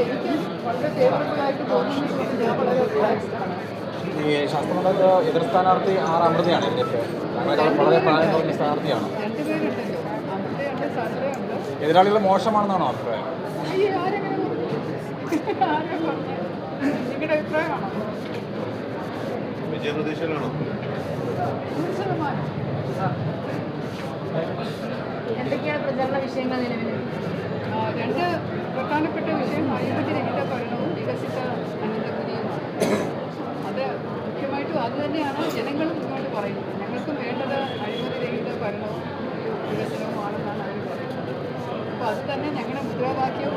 എനിക്ക് വളരെ ഫേവറബിൾ ആയിട്ട് തോന്നുന്നത് ഞാൻ വളരെ റിലാക്സ്ഡ് ആണ്. ഈ ശാസ്ത്രമണ്ഡല എതിർ സ്ഥാനാർത്ഥി ആർ അമൃതയാണ്. ഇതിന്റെ വളരെ പ്രായം തോന്നിയ സ്ഥാനാർത്ഥിയാണ്. എതിരാളികൾ മോശമാണെന്നാണോ അഭിപ്രായം? വിജയപ്രതീക്ഷയിലാണോ? എന്തൊക്കെയാണ് പ്രചരണ വിഷയങ്ങൾ നിലവിൽ? രണ്ട് പ്രധാനപ്പെട്ട വിഷയം അഴിമതിരഹിത ഭരണവും വികസിത അനന്തപുരിയുമാണ് അത് മുഖ്യമായിട്ടും ജനങ്ങൾ മുന്നോട്ട് പറയുന്നത്. ഞങ്ങൾക്ക് വേണ്ടത് അഴിമതിരഹിത ഭരണവും ഒരു വികസനവുമാണെന്നാണ് അവർ പറയുന്നത്. അപ്പോൾ അത് തന്നെ ഞങ്ങളുടെ മുദ്രാവാക്യവും